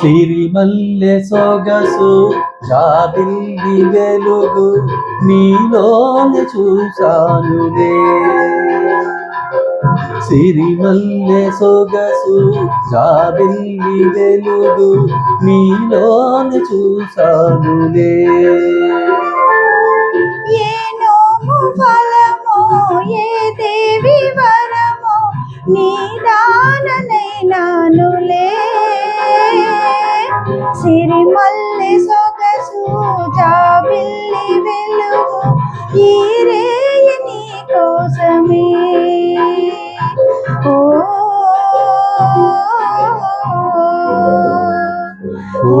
సిరిమల్లె సొగసు జాబిల్లి వెలుగు నీలోని చూశానులే. సిరిమల్లె సొగసు జాబిల్లి వెలుగు నీలోని చూశానులే. ఏ దేవి వరమో నీ దాననే నానులే. సిరిమల్లి సొగసు జాబిల్లి వెలుగు ఈ రేయ నీ కోసమే. ఓ ఓ